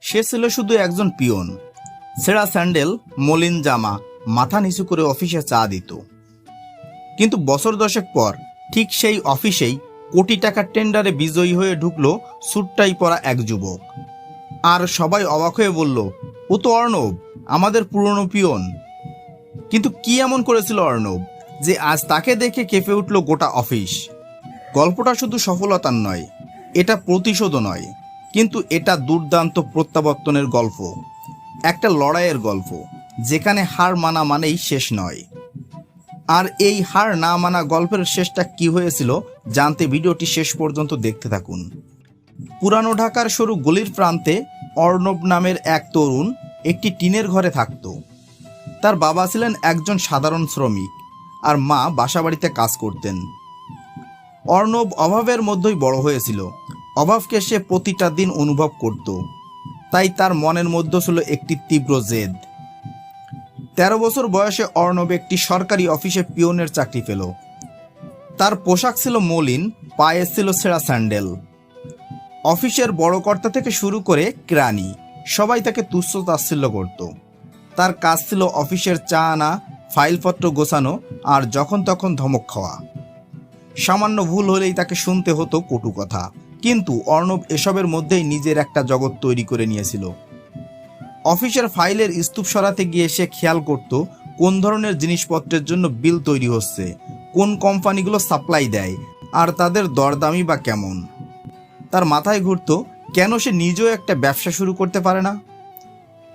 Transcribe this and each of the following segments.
সে ছিল শুধু একজন পিয়ন ছেঁড়া স্যান্ডেল, মলিন জামা, মাথা নিচু করে অফিসে চা দিত। কিন্তু বছর দশেক পর ঠিক সেই অফিসেই কোটি টাকার টেন্ডারে বিজয়ী হয়ে ঢুকলো সুটটাই পরা এক যুবক। আর সবাই অবাক হয়ে বলল, ও তো অর্ণব, আমাদের পুরনো পিয়ন কিন্তু কি এমন করেছিল অর্ণব যে আজ তাকে দেখে কেঁপে উঠল গোটা অফিস? গল্পটা শুধু সফলতার নয়, এটা প্রতিশোধও নয়। কিন্তু এটা দুর্দান্ত প্রত্যাবর্তনের গল্প, একটা লড়াইয়ের গল্প, যেখানে হার মানা মানেই শেষ নয়। আর এই হার না মানা গল্পের শেষটা কি হয়েছিল জানতে ভিডিওটি শেষ পর্যন্ত দেখতে থাকুন। পুরানো ঢাকার সরু গলির প্রান্তে অর্ণব নামের এক তরুণ একটি টিনের ঘরে থাকত। তার বাবা ছিলেন একজন সাধারণ শ্রমিক আর মা বাসাবাড়িতে কাজ করতেন। অর্ণব অভাবের মধ্যেই বড় হয়েছিল। অভাবকে সে প্রতিটা দিন অনুভব করত। তাই তার মনের মধ্যে ছিল একটি তীব্র জেদ। তেরো বছর বয়সে অর্ণব একটি সরকারি অফিসে পিয়নের চাকরি পেল। তার পোশাক ছিল মলিন, পায়ে ছিল ছেঁড়া স্যান্ডেল। অফিসের বড় কর্তা থেকে শুরু করে ক্রানি সবাই তাকে তুচ্ছ তাচ্ছিল্য করত। তার কাজ ছিল অফিসের চা আনা ফাইলপত্র গোছানো আর যখন তখন ধমক খাওয়া। সামান্য ভুল হলেই তাকে শুনতে হতো কটু কথা। কিন্তু অর্ণব এসবের মধ্যেই নিজের একটা জগৎ তৈরি করে নিয়েছিল। অফিসের ফাইলের স্তূপ সরাতে গিয়ে সে খেয়াল করত, কোন ধরনের জিনিসপত্রের জন্য বিল তৈরি হচ্ছে, কোন কোম্পানিগুলো সাপ্লাই দেয়, আর তাদের দরদামি বা কেমন। তার মাথায় ঘুরত, কেন সে নিজেও একটা ব্যবসা শুরু করতে পারে না?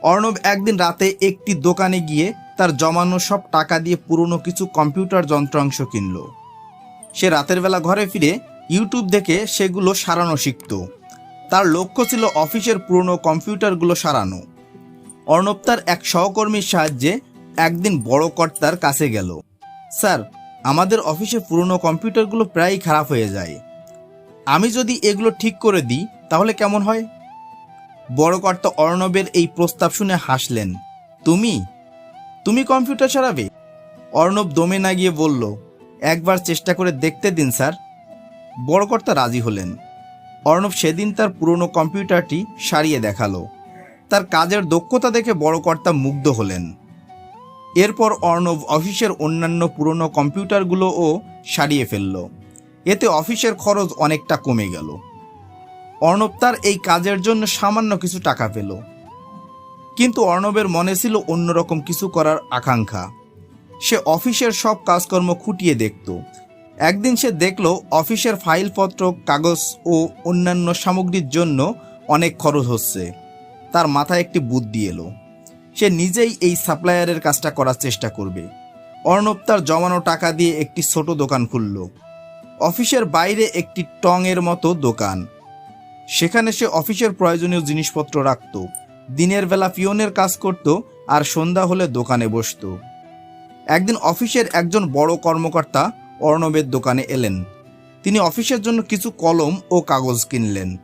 অর্ণব একদিন রাতে একটি দোকানে গিয়ে তার জমানো সব টাকা দিয়ে পুরনো কিছু কম্পিউটার যন্ত্রাংশ কিনল। সে রাতের বেলা ঘরে ফিরে ইউটিউব দেখে সেগুলো সারানো শিখত। তার লক্ষ্য ছিল অফিসের পুরনো কম্পিউটারগুলো সারানো। অর্ণব তার এক সহকর্মীর সাহায্যে একদিন বড় কর্তার কাছে গেল। স্যার, আমাদের অফিসে পুরনো কম্পিউটারগুলো প্রায়ই খারাপ হয়ে যায়। আমি যদি এগুলো ঠিক করে দিই, তাহলে কেমন হয়? বড় কর্তা অর্ণবের এই প্রস্তাব শুনে হাসলেন। তুমি? তুমি কম্পিউটার সারাবে? অর্ণব দমে না গিয়ে বলল, একবার চেষ্টা করে দেখতে দিন, স্যার। বড় কর্তা রাজি হলেন। অর্ণব সেদিন তার পুরনো কম্পিউটারটি সারিয়ে দেখাল। তার কাজের দক্ষতা দেখে বড় কর্তা মুগ্ধ হলেন। এরপর অর্ণব অফিসের অন্যান্য পুরনো কম্পিউটারগুলোও সারিয়ে ফেলল। এতে অফিসের খরচ অনেকটা কমে গেল। অর্ণব তার এই কাজের জন্য সামান্য কিছু টাকা পেল। কিন্তু অর্ণবের মনে ছিল অন্যরকম কিছু করার আকাঙ্ক্ষা। সে অফিসের সব কাজকর্ম খুঁটিয়ে দেখত। একদিন সে দেখল অফিসের ফাইলপত্র, কাগজ ও অন্যান্য সামগ্রীর জন্য অনেক খরচ হচ্ছে। তার মাথায় একটি বুদ্ধি এলো। সে নিজেই এই সাপ্লায়ারের কাজটা করার চেষ্টা করবে। অর্ণব তার জমানো টাকা দিয়ে একটি ছোট দোকান খুলল। অফিসের বাইরে একটি টঙের মতো দোকান। সেখানে সে অফিসের প্রয়োজনীয় জিনিসপত্র রাখত। দিনের বেলা পিয়নের কাজ করত আর সন্ধ্যা হলে দোকানে বসতো। একদিন অফিসের একজন বড় কর্মকর্তা অর্ণবের দোকানে এলেন। তিনি অফিসের জন্য কিছু কলম ও কাগজ কিনলেন।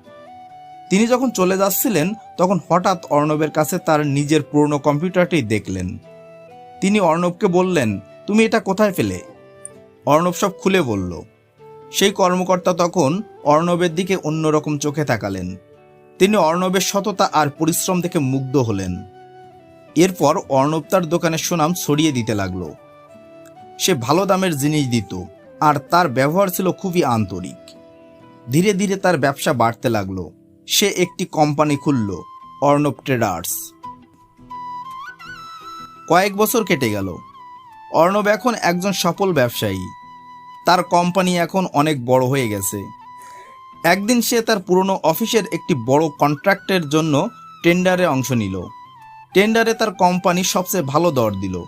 তিনি যখন চলে যাচ্ছিলেন, তখন হঠাৎ অর্ণবের কাছে তার নিজের পুরনো কম্পিউটারটি দেখলেন। তিনি অর্ণবকে বললেন, তুমি এটা কোথায় পেলে? অর্ণব সব খুলে বলল। সেই কর্মকর্তা তখন অর্ণবের দিকে অন্যরকম চোখে তাকালেন। তিনি অর্ণবের সততা আর পরিশ্রম দেখে মুগ্ধ হলেন। এরপর অর্ণব তার দোকানের সুনাম ছড়িয়ে দিতে লাগল। সে ভালো দামের জিনিস দিত, আর তার ব্যবহার ছিল খুবই আন্তরিক। ধীরে ধীরে তার ব্যবসা বাড়তে লাগল। সে একটি কোম্পানি খুলল, অর্ণব ট্রেডার্স। কয়েক বছর কেটে গেল। অর্ণব এখন একজন সফল ব্যবসায়ী। তার কোম্পানি এখন অনেক বড় হয়ে গেছে। একদিন সে তার পুরনো অফিসের একটি বড় কন্ট্রাক্টের জন্য টেন্ডারে অংশ নিল। টেন্ডারে তার কোম্পানি সবচেয়ে ভালো দর দিল।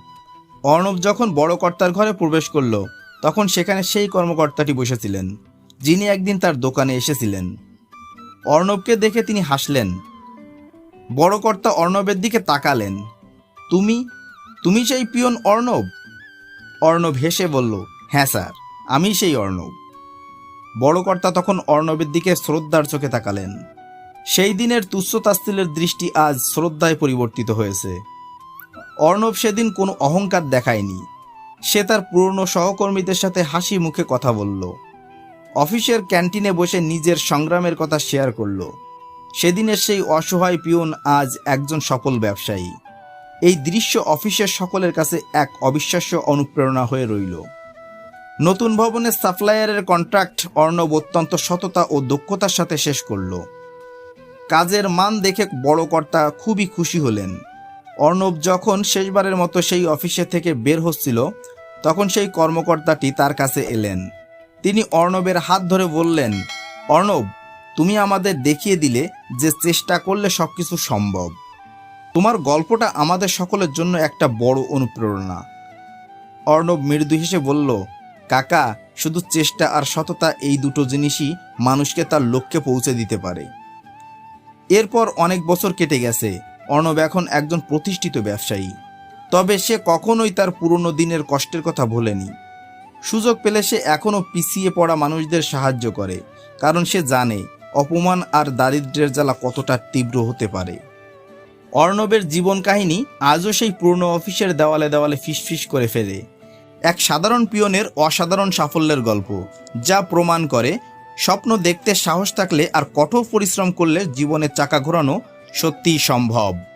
অর্ণব যখন বড় কর্তার ঘরে প্রবেশ করল, তখন সেখানে সেই কর্মকর্তাটি বসেছিলেন, যিনি একদিন তার দোকানে এসেছিলেন। অর্ণবকে দেখে তিনি হাসলেন। বড় কর্তা অর্ণবের দিকে তাকালেন। তুমি? তুমি সেই পিয়ন অর্ণব? অর্ণব হেসে বলল হ্যাঁ স্যার, আমি সেই অর্ণব। বড় কর্তা তখন অর্ণবের দিকে শ্রদ্ধার চোখে তাকালেন। সেই দিনের তুচ্ছ তাস্তিলের দৃষ্টি আজ শ্রদ্ধায় পরিবর্তিত হয়েছে। অর্ণব সেদিন কোনো অহংকার দেখায়নি। সে তার পুরনো সহকর্মীদের সাথে হাসি মুখে কথা বলল। অফিসের ক্যান্টিনে বসে নিজের সংগ্রামের কথা শেয়ার করল। সেদিনের সেই অসহায় পিয়ন আজ একজন সফল ব্যবসায়ী। এই দৃশ্য অফিসের সকলের কাছে এক অবিশ্বাস্য অনুপ্রেরণা হয়ে রইল। নতুন ভবনের সাপ্লায়ারের কন্ট্রাক্ট অর্ণব অত্যন্ত সততা ও দক্ষতার সাথে শেষ করল। কাজের মান দেখে বড় কর্তা খুবই খুশি হলেন। অর্ণব যখন শেষবারের মতো সেই অফিসে থেকে বের হচ্ছিল, তখন সেই কর্মকর্তাটি তার কাছে এলেন। তিনি অর্ণবের হাত ধরে বললেন, অর্ণব, তুমি আমাদের দেখিয়ে দিলে যে চেষ্টা করলে সব কিছু সম্ভব। তোমার গল্পটা আমাদের সকলের জন্য একটা বড় অনুপ্রেরণা। অর্ণব মৃদু হেসে বলল, কাকা, শুধু চেষ্টা আর সততা এই দুটো জিনিসই মানুষকে তার লক্ষ্যে পৌঁছে দিতে পারে। এরপর অনেক বছর কেটে গেছে অর্ণব এখন একজন প্রতিষ্ঠিত ব্যবসায়ী। তবে সে কখনোই তার পুরনো দিনের কষ্টের কথা ভোলেনি। সুযোগ পেলে সে এখনও পিছিয়ে পড়া মানুষদের সাহায্য করে, কারণ সে জানে অপমান আর দারিদ্র্যের জ্বালা কতটা তীব্র হতে পারে। অর্ণবের জীবন কাহিনী আজও সেই পুরনো অফিসের দেওয়ালে দেওয়ালে ফিসফিস করে ফেলে। এক সাধারণ পিয়নের অসাধারণ সাফল্যের গল্প, যা প্রমাণ করে স্বপ্ন দেখতে সাহস থাকলে আর কঠোর পরিশ্রম করলে জীবনের চাকা ঘোরানো সত্যিই সম্ভব।